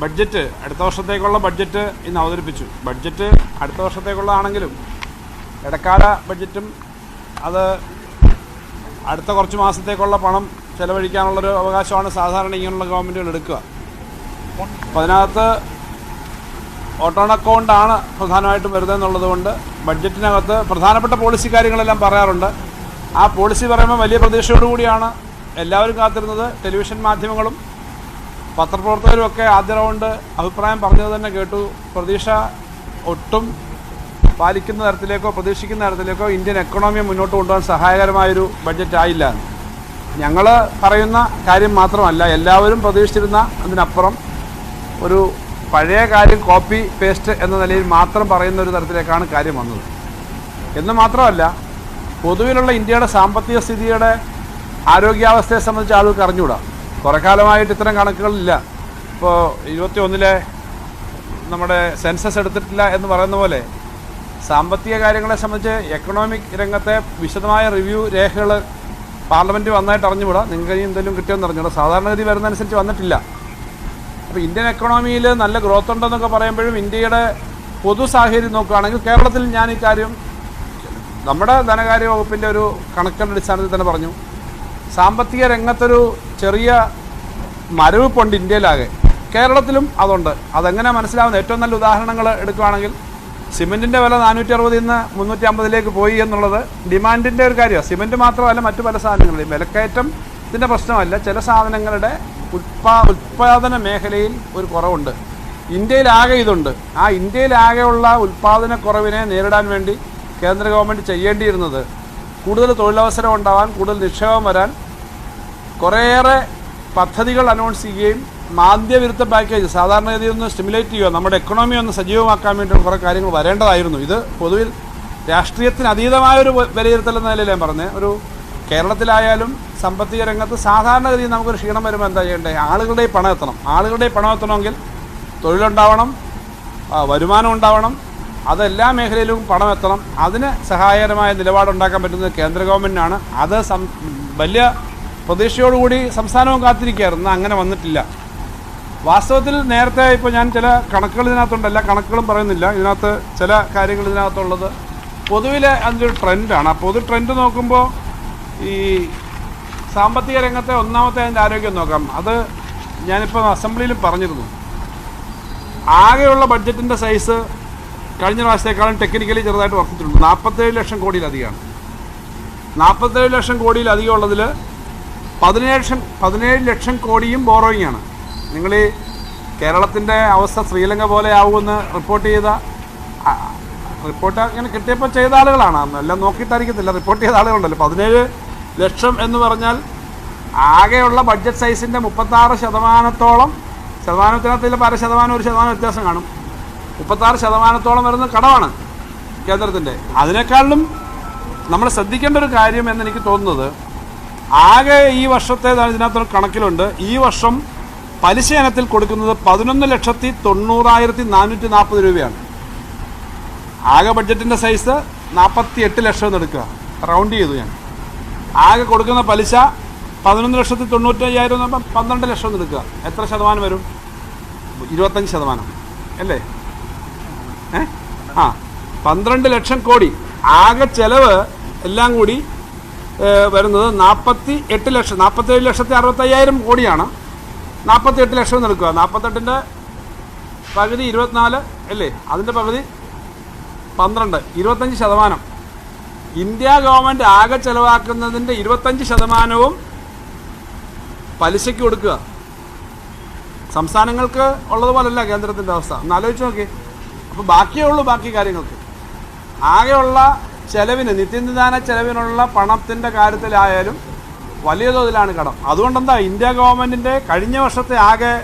Budget അടുത്ത വർഷത്തേക്കുള്ള budget ഇന്ന് അവതരിപ്പിച്ചു. ബഡ്ജറ്റ് അടുത്ത വർഷത്തേക്കുള്ളതാണെങ്കിലും ഇടക്കാല ബഡ്ജറ്റും അത് അടുത്ത കുറച്ച് മാസത്തേക്കുള്ള പണം ചെലവഴിക്കാനുള്ളൊരു അവകാശമാണ് സാധാരണ ഇങ്ങനെയുള്ള ഗവൺമെന്റുകൾ എടുക്കുക. അപ്പം അതിനകത്ത് ഓട്ടോൺ അക്കൗണ്ടാണ് പ്രധാനമായിട്ടും വരുന്നതെന്നുള്ളത് കൊണ്ട് ബഡ്ജറ്റിനകത്ത് പ്രധാനപ്പെട്ട പോളിസി കാര്യങ്ങളെല്ലാം പറയാറുണ്ട്. ആ പോളിസി പറയുമ്പോൾ വലിയ പ്രതീക്ഷയോടുകൂടിയാണ് എല്ലാവരും കാത്തിരുന്നത്. ടെലിവിഷൻ മാധ്യമങ്ങളും പത്രപ്രവർത്തകരും ഒക്കെ ആദ്യ റൗണ്ട് അഭിപ്രായം പറഞ്ഞത് തന്നെ കേട്ടു. പ്രതീക്ഷ ഒട്ടും പാലിക്കുന്ന തരത്തിലേക്കോ പ്രതീക്ഷിക്കുന്ന തരത്തിലേക്കോ ഇന്ത്യൻ എക്കണോമിയെ മുന്നോട്ട് കൊണ്ടുപോകാൻ സഹായകരമായൊരു ബഡ്ജറ്റ് ആയില്ല. ഞങ്ങൾ പറയുന്ന കാര്യം മാത്രമല്ല എല്ലാവരും പ്രതീക്ഷിച്ചിരുന്ന അതിനപ്പുറം ഒരു പഴയ കാര്യം കോപ്പി പേസ്റ്റ് എന്ന നിലയിൽ മാത്രം പറയുന്ന ഒരു തരത്തിലേക്കാണ് കാര്യം വന്നത്. എന്ന് മാത്രമല്ല പൊതുവിലുള്ള ഇന്ത്യയുടെ സാമ്പത്തിക സ്ഥിതിയുടെ ആരോഗ്യാവസ്ഥയെ സംബന്ധിച്ച് ആളുകൾക്ക് അറിഞ്ഞുകൂടാ. കുറേ കാലമായിട്ട് ഇത്തരം കണക്കുകളില്ല. ഇപ്പോൾ ഇരുപത്തി ഒന്നിലെ നമ്മുടെ സെൻസസ് എടുത്തിട്ടില്ല എന്ന് പറയുന്ന പോലെ സാമ്പത്തിക കാര്യങ്ങളെ സംബന്ധിച്ച് എക്കണോമിക് രംഗത്തെ വിശദമായ റിവ്യൂ രേഖകൾ പാർലമെന്റ് വന്നായിട്ട് അറിഞ്ഞുകൂടാ. നിങ്ങൾക്ക് ഇനി എന്തെങ്കിലും കിട്ടിയെന്ന് അറിഞ്ഞൂടാ സാധാരണഗതി വരുന്നതനുസരിച്ച് വന്നിട്ടില്ല. അപ്പോൾ ഇന്ത്യൻ എക്കണോമിയിൽ നല്ല ഗ്രോത്ത് ഉണ്ടെന്നൊക്കെ പറയുമ്പോഴും ഇന്ത്യയുടെ പൊതു സാഹചര്യം നോക്കുകയാണെങ്കിൽ കേരളത്തിൽ ഞാൻ ഈ കാര്യം നമ്മുടെ ധനകാര്യ വകുപ്പിന്റെ ഒരു കണക്കിന്റെ അടിസ്ഥാനത്തിൽ തന്നെ പറഞ്ഞു. സാമ്പത്തിക രംഗത്തൊരു ചെറിയ മരവിപ്പുണ്ട് ഇന്ത്യയിലാകെ. കേരളത്തിലും അതുണ്ട്. അതെങ്ങനെ മനസ്സിലാവുന്ന? ഏറ്റവും നല്ല ഉദാഹരണങ്ങൾ എടുക്കുകയാണെങ്കിൽ സിമെന്റിന്റെ വില നാനൂറ്റി അറുപതിൽ നിന്ന് മുന്നൂറ്റി അമ്പതിലേക്ക് പോയി എന്നുള്ളത് ഡിമാൻഡിന്റെ ഒരു കാര്യമാണ്. സിമെന്റ് മാത്രമല്ല മറ്റു പല സാധനങ്ങളുടെയും വിലക്കയറ്റം ഇതിന്റെ പ്രശ്നമല്ല. ചില സാധനങ്ങളുടെ ഉത്പാ ഉത്പാദന മേഖലയിൽ ഒരു കുറവുണ്ട്. ഇന്ത്യയിലാകെ ഇതുണ്ട്. ആ ഇന്ത്യയിലാകെയുള്ള ഉൽപ്പാദന കുറവിനെ നേരിടാൻ വേണ്ടി കേന്ദ്ര ഗവൺമെന്റ് ചെയ്യേണ്ടിയിരുന്നത് കൂടുതൽ തൊഴിലവസരം ഉണ്ടാവാൻ കൂടുതൽ നിക്ഷേപം വരാൻ കുറേയേറെ പദ്ധതികൾ അനൗൺസ് ചെയ്യുകയും മാന്ദ്യവിരുദ്ധ പാക്കേജ് സാധാരണഗതി ഒന്ന് സ്റ്റിമുലേറ്റ് ചെയ്യുക നമ്മുടെ എക്കണോമി ഒന്ന് സജീവമാക്കാൻ വേണ്ടിയുള്ള കുറേ കാര്യങ്ങൾ വരേണ്ടതായിരുന്നു. ഇത് പൊതുവിൽ രാഷ്ട്രീയത്തിന് അതീതമായൊരു ഒരു വിലയിരുത്തൽ എന്ന നിലയിൽ ഞാൻ പറഞ്ഞത് ഒരു കേരളത്തിലായാലും സാമ്പത്തിക രംഗത്ത് സാധാരണഗതിയിൽ നമുക്കൊരു ക്ഷീണം വരുമ്പോൾ എന്താ ചെയ്യേണ്ടത് ആളുകളുടെ പണം എത്തണം. ആളുകളുടെ പണം എത്തണമെങ്കിൽ തൊഴിലുണ്ടാവണം വരുമാനം ഉണ്ടാവണം അതെല്ലാ മേഖലയിലും പണം എത്തണം. അതിന് സഹായകരമായ നിലപാടുണ്ടാക്കാൻ പറ്റുന്നത് കേന്ദ്ര ഗവൺമെന്റിനാണ് അത് വലിയ പ്രതീക്ഷയോടുകൂടി സംസ്ഥാനവും കാത്തിരിക്കുകയായിരുന്നു. അങ്ങനെ വന്നിട്ടില്ല. വാസ്തവത്തിൽ നേരത്തെ ഇപ്പോൾ ഞാൻ ചില കണക്കുകൾ ഇതിനകത്തുണ്ട്. എല്ലാ കണക്കുകളും പറയുന്നില്ല. ഇതിനകത്ത് ചില കാര്യങ്ങൾ ഇതിനകത്തുള്ളത് പൊതുവിലെ അതിന്റെ ഒരു ട്രെൻഡാണ്. ആ പൊതു ട്രെൻഡ് നോക്കുമ്പോൾ ഈ സാമ്പത്തിക രംഗത്തെ ഒന്നാമത്തെ അതിന്റെ ആരോഗ്യം നോക്കാം. അത് ഞാനിപ്പോൾ അസംബ്ലിയിൽ പറഞ്ഞിരുന്നു. ആകെയുള്ള ബഡ്ജറ്റിന്റെ സൈസ് കഴിഞ്ഞ പ്രാവശ്യത്തെക്കാളും ടെക്നിക്കലി ചെറുതായിട്ട് വർദ്ധിച്ചിട്ടുണ്ട്. നാൽപ്പത്തേഴ് ലക്ഷം കോടിയിലധികമാണ്. നാൽപ്പത്തേഴ് ലക്ഷം കോടിയിലധികം ഉള്ളതിൽ പതിനേഴ് ലക്ഷം പതിനേഴ് ലക്ഷം കോടിയും ബോറോയിങ് ആണ്. നിങ്ങൾ ഈ കേരളത്തിന്റെ അവസ്ഥ ശ്രീലങ്ക പോലെ ആവുമെന്ന് റിപ്പോർട്ട് ചെയ്ത റിപ്പോർട്ട് അങ്ങനെ കിട്ടിയപ്പോൾ ചെയ്ത ആളുകളാണ്. എല്ലാം നോക്കിയിട്ടായിരിക്കത്തില്ല. റിപ്പോർട്ട് ചെയ്ത ആളുകളുണ്ടല്ലോ. പതിനേഴ് ലക്ഷം എന്ന് പറഞ്ഞാൽ ആകെയുള്ള ബഡ്ജറ്റ് സൈസിന്റെ മുപ്പത്താറ് ശതമാനത്തോളം ശതമാനത്തിനകത്ത് പല ശതമാനം ഒരു ശതമാനം വ്യത്യാസം കാണും. മുപ്പത്താറ് ശതമാനത്തോളം വരുന്ന കടമാണ് കേന്ദ്രത്തിന്റെ അതിനേക്കാളും നമ്മൾ ശ്രദ്ധിക്കേണ്ട ഒരു കാര്യം എന്ന് എനിക്ക് തോന്നുന്നത് ആകെ ഈ വർഷത്തെ ഇതിനകത്ത് കണക്കിലുണ്ട്. ഈ വർഷം പലിശ ഇനത്തിൽ കൊടുക്കുന്നത് പതിനൊന്ന് ലക്ഷത്തി തൊണ്ണൂറായിരത്തി നാനൂറ്റി നാൽപ്പത് രൂപയാണ്. ആകെ ബഡ്ജറ്റിന്റെ സൈസ് നാൽപ്പത്തി എട്ട് ലക്ഷം എന്ന് എടുക്കുക. റൗണ്ട് ചെയ്തു ഞാൻ. ആകെ കൊടുക്കുന്ന പലിശ പതിനൊന്ന് ലക്ഷത്തി തൊണ്ണൂറ്റയ്യായിരം എന്ന് പറയുമ്പോൾ പന്ത്രണ്ട് ലക്ഷം എന്ന് എടുക്കുക. എത്ര ശതമാനം വരും? ഇരുപത്തഞ്ച് ശതമാനം. അല്ലേ? ഏ? ആ. പന്ത്രണ്ട് ലക്ഷം കോടി. ആകെ ചെലവ് എല്ലാം കൂടി വരുന്നത് നാൽപ്പത്തി എട്ട് ലക്ഷം നാൽപ്പത്തേഴ് ലക്ഷത്തി അറുപത്തയ്യായിരം കോടിയാണ്. നാൽപ്പത്തി എട്ട് ലക്ഷം എന്ന് എടുക്കുക. നാൽപ്പത്തെട്ടിന്റെ പകുതി ഇരുപത്തിനാല് അല്ലേ? അതിന്റെ പകുതി പന്ത്രണ്ട് ഇരുപത്തഞ്ച് ശതമാനം. ഇന്ത്യ ഗവൺമെന്റ് ആകെ ചെലവാക്കുന്നതിന്റെ ഇരുപത്തഞ്ച് ശതമാനവും പലിശയ്ക്ക് കൊടുക്കുക. സംസ്ഥാനങ്ങൾക്ക് ഉള്ളതുപോലല്ല കേന്ദ്രത്തിന്റെ അവസ്ഥ. ഒന്ന് ആലോചിച്ച് നോക്കി. അപ്പോൾ ബാക്കിയേ ഉള്ളൂ ബാക്കി കാര്യങ്ങൾക്ക്. ആകെയുള്ള ചെലവിന് നിത്യനിദാന ചെലവിനുള്ള പണത്തിന്റെ കാര്യത്തിലായാലും വലിയ തോതിലാണ് കടം. അതുകൊണ്ടെന്താ ഇന്ത്യ ഗവൺമെന്റിന്റെ കഴിഞ്ഞ വർഷത്തെ ആകെ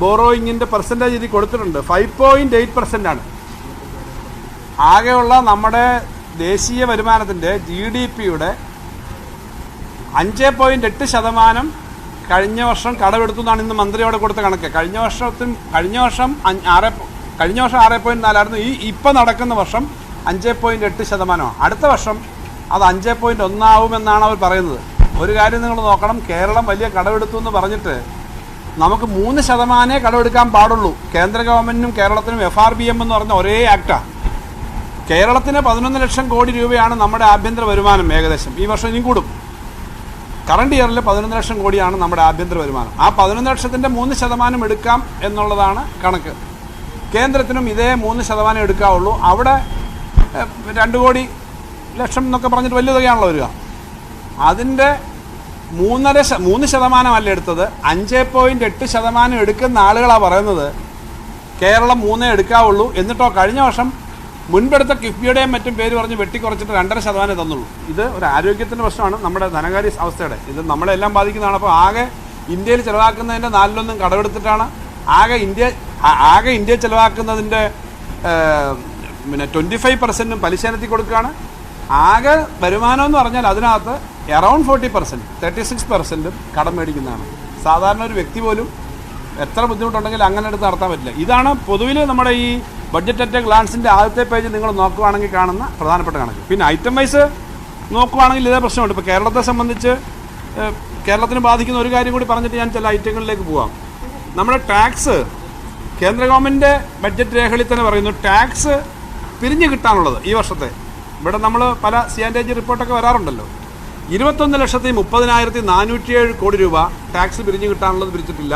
ബോറോയിങ്ങിന്റെ പെർസെന്റേജ് ഇതിൽ കൊടുത്തിട്ടുണ്ട്. ഫൈവ് പോയിന്റ് എയ്റ്റ് പെർസെന്റാണ് ആകെയുള്ള നമ്മുടെ ദേശീയ വരുമാനത്തിന്റെ ജി ഡി പിയുടെ അഞ്ച് പോയിന്റ് എട്ട് ശതമാനം കഴിഞ്ഞ വർഷം കടമെടുത്തു എന്നാണ് ഇന്ന് മന്ത്രിയോടെ കൊടുത്ത കണക്ക്. കഴിഞ്ഞ വർഷത്തിൽ കഴിഞ്ഞ വർഷം ആറ് കഴിഞ്ഞ വർഷം ആറ് പോയിന്റ് നാലായിരുന്നു. ഈ ഇപ്പം നടക്കുന്ന വർഷം അഞ്ച് പോയിന്റ് എട്ട് ശതമാനമാണ് അടുത്ത വർഷം അത് അഞ്ച് പോയിന്റ് ഒന്നാവുമെന്നാണ് അവർ പറയുന്നത്. ഒരു കാര്യം നിങ്ങൾ നോക്കണം കേരളം വലിയ കടമെടുത്തു എന്ന് പറഞ്ഞിട്ട് നമുക്ക് മൂന്ന് ശതമാനമേ കടമെടുക്കാൻ പാടുള്ളൂ. കേന്ദ്ര ഗവൺമെന്റിനും കേരളത്തിനും എഫ് ആർ ബി എം എന്ന് പറഞ്ഞ ഒരേ ആക്റ്റാണ് കേരളത്തിന് പതിനൊന്ന് ലക്ഷം കോടി രൂപയാണ് നമ്മുടെ ആഭ്യന്തര വരുമാനം ഏകദേശം. ഈ വർഷം ഇനിയും കൂടും. കറണ്ട് ഇയറിൽ പതിനൊന്ന് ലക്ഷം കോടിയാണ് നമ്മുടെ ആഭ്യന്തര വരുമാനം. ആ പതിനൊന്ന് ലക്ഷത്തിന്റെ മൂന്ന് ശതമാനം എടുക്കാം എന്നുള്ളതാണ് കണക്ക്. കേന്ദ്രത്തിനും ഇതേ മൂന്ന് ശതമാനം എടുക്കാവുള്ളൂ. അവിടെ രണ്ട് കോടി ലക്ഷം എന്നൊക്കെ പറഞ്ഞിട്ട് വലിയ തുകയാണല്ലോ വരിക. അതിന്റെ മൂന്നര മൂന്ന് ശതമാനമല്ല എടുത്തത്? അഞ്ച് പോയിന്റ് എട്ട് ശതമാനം എടുക്കുന്ന ആളുകളാണ് പറയുന്നത് കേരളം മൂന്നേ എടുക്കാവുള്ളൂ. എന്നിട്ടോ കഴിഞ്ഞ വർഷം മുൻപെടുത്ത കിഫ്ബിയുടെയും മറ്റും പേര് പറഞ്ഞ് വെട്ടിക്കുറച്ചിട്ട് രണ്ടര ശതമാനം തന്നുള്ളൂ. ഇത് ഒരു ആരോഗ്യത്തിന്റെ പ്രശ്നമാണ്. നമ്മുടെ ധനകാര്യ അവസ്ഥയുടെ. ഇത് നമ്മളെല്ലാം ബാധിക്കുന്നതാണ്. അപ്പോൾ ആകെ ഇന്ത്യയിൽ ചിലവാക്കുന്നതിന്റെ നാലിലൊന്നും കടമെടുത്തിട്ടാണ്. ആകെ ഇന്ത്യ ആകെ ഇന്ത്യ ചിലവാക്കുന്നതിന്റെ പിന്നെ ട്വന്റി ഫൈവ് പെർസെന്റും പലിശനത്തിൽ കൊടുക്കുകയാണ്. ആകെ വരുമാനം എന്ന് പറഞ്ഞാൽ അതിനകത്ത് around forty percent thirty six പെർസെന്റും കടം മേടിക്കുന്നതാണ്. സാധാരണ ഒരു വ്യക്തി പോലും എത്ര ബുദ്ധിമുട്ടുണ്ടെങ്കിലും അങ്ങനെ എടുത്ത് നടത്താൻ പറ്റില്ല. ഇതാണ് പൊതുവിൽ നമ്മുടെ ഈ ബഡ്ജറ്റ് അറ്റ് ഗ്ലാൻസിന്റെ ആദ്യത്തെ പേജ് നിങ്ങൾ നോക്കുവാണെങ്കിൽ കാണുന്ന പ്രധാനപ്പെട്ട കണക്ക്. പിന്നെ ഐറ്റം വൈസ് നോക്കുവാണെങ്കിൽ ഇതേ പ്രശ്നമുണ്ട്. ഇപ്പോൾ കേരളത്തെ സംബന്ധിച്ച് കേരളത്തിന് ബാധിക്കുന്ന ഒരു കാര്യം കൂടി പറഞ്ഞിട്ട് ഞാൻ ചില ഐറ്റങ്ങളിലേക്ക് പോകാം നമ്മുടെ ടാക്സ് കേന്ദ്ര ഗവൺമെന്റ് ബഡ്ജറ്റ് രേഖകളിൽ തന്നെ പറയുന്നു ടാക്സ് പിരിഞ്ഞു കിട്ടാനുള്ളത് ഈ വർഷത്തെ. ഇവിടെ നമ്മൾ പല സി ആൻഡ് ജി റിപ്പോർട്ടൊക്കെ വരാറുണ്ടല്ലോ. ഇരുപത്തൊന്ന് ലക്ഷത്തി മുപ്പതിനായിരത്തി നാനൂറ്റിയേഴ് കോടി രൂപ ടാക്സ് പിരിഞ്ഞു കിട്ടാനുള്ളത് പിരിച്ചിട്ടില്ല.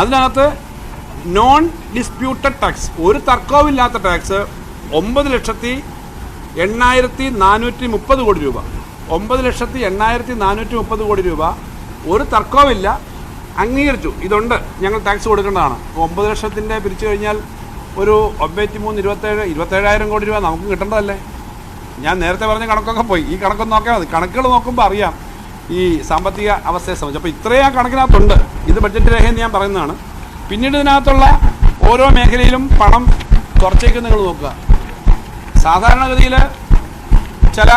അതിനകത്ത് നോൺ ഡിസ്പ്യൂട്ടഡ് ടാക്സ് ഒരു തർക്കവുമില്ലാത്ത ടാക്സ് ഒമ്പത് ലക്ഷത്തി എണ്ണായിരത്തി നാനൂറ്റി മുപ്പത് കോടി രൂപ. ഒമ്പത് ലക്ഷത്തി എണ്ണായിരത്തി നാനൂറ്റി മുപ്പത് കോടി രൂപ ഒരു തർക്കവുമില്ല അംഗീകരിച്ചു. ഇതുണ്ട് ഞങ്ങൾ ടാക്സ് കൊടുക്കേണ്ടതാണ്. ഒമ്പത് ലക്ഷത്തിന്റെ പിരിച്ചു കഴിഞ്ഞാൽ ഒരു ഒമ്പത്തി മൂന്ന് ഇരുപത്തേഴ് ഇരുപത്തേഴായിരം കോടി രൂപ നമുക്ക് കിട്ടേണ്ടതല്ലേ? ഞാൻ നേരത്തെ പറഞ്ഞ കണക്കൊക്കെ പോയി. ഈ കണക്കൊന്ന് നോക്കിയാൽ മതി. കണക്കുകൾ നോക്കുമ്പോൾ അറിയാം ഈ സാമ്പത്തിക അവസ്ഥയെ സംബന്ധിച്ച്. അപ്പോൾ ഇത്രയും ആ കണക്കിനകത്തുണ്ട്. ഇത് ബഡ്ജറ്റ് രേഖയെന്ന് ഞാൻ പറയുന്നതാണ്. പിന്നീട് ഇതിനകത്തുള്ള ഓരോ മേഖലയിലും പണം കുറച്ചേക്ക് നിങ്ങൾ നോക്കുക. സാധാരണഗതിയിൽ ചില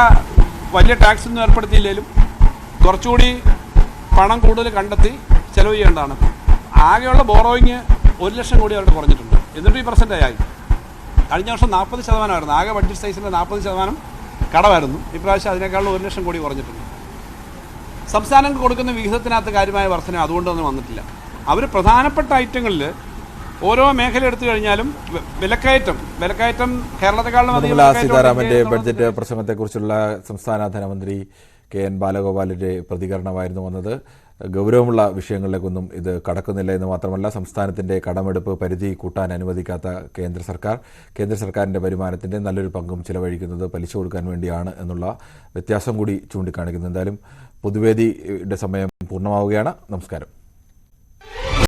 വലിയ ടാക്സ് ഒന്നും ഏർപ്പെടുത്തിയില്ലെങ്കിലും കുറച്ചുകൂടി പണം കൂടുതൽ കണ്ടെത്തി ചെലവ് ചെയ്യേണ്ടതാണ്. ആകെയുള്ള ബോറോയിങ് ഒരു ലക്ഷം കോടി അവരുടെ കുറഞ്ഞിട്ടുണ്ട്. എന്നിട്ട് ഈ പെർസെന്റേജ് ആയി. കഴിഞ്ഞ വർഷം നാൽപ്പത് ശതമാനമായിരുന്നു. ആകെ ബഡ്ജറ്റ് സൈസിന്റെ നാൽപ്പത് ശതമാനം കടമായിരുന്നു. ഇപ്രാവശ്യം അതിനേക്കാളും ഒരു ലക്ഷം കോടി കുറഞ്ഞിട്ടുണ്ട്. സംസ്ഥാനങ്ങൾക്ക് കൊടുക്കുന്ന വിഹിതത്തിനകത്ത് കാര്യമായ വർധന അതുകൊണ്ടൊന്നും വന്നിട്ടില്ല. അവർ പ്രധാനപ്പെട്ട ഐറ്റങ്ങളിൽ ഓരോ മേഖല എടുത്തു കഴിഞ്ഞാലും വിലക്കയറ്റം വിലക്കയറ്റം കേരളത്തെക്കാളും നിർമ്മല സീതാരാമന്റെ ബഡ്ജറ്റ് പ്രസംഗത്തെക്കുറിച്ചുള്ള സംസ്ഥാന ധനമന്ത്രി കെ എൻ ബാലഗോപാലിന്റെ പ്രതികരണമായിരുന്നു വന്നത്. ഗൗരവമുള്ള വിഷയങ്ങളിലേക്കൊന്നും ഇത് കടക്കുന്നില്ല എന്ന് മാത്രമല്ല സംസ്ഥാനത്തിന്റെ കടമെടുപ്പ് പരിധി കൂട്ടാൻ അനുവദിക്കാത്ത കേന്ദ്ര സർക്കാർ കേന്ദ്ര സർക്കാരിന്റെ വരുമാനത്തിന്റെ നല്ലൊരു പങ്കും ചിലവഴിക്കുന്നത് പലിശ കൊടുക്കാൻ വേണ്ടിയാണ് എന്നുള്ള വ്യത്യാസം കൂടി ചൂണ്ടിക്കാണിക്കുന്നു. എന്തായാലും പൊതുവേദിയുടെ സമയം പൂർണമാവുകയാണ്. നമസ്കാരം.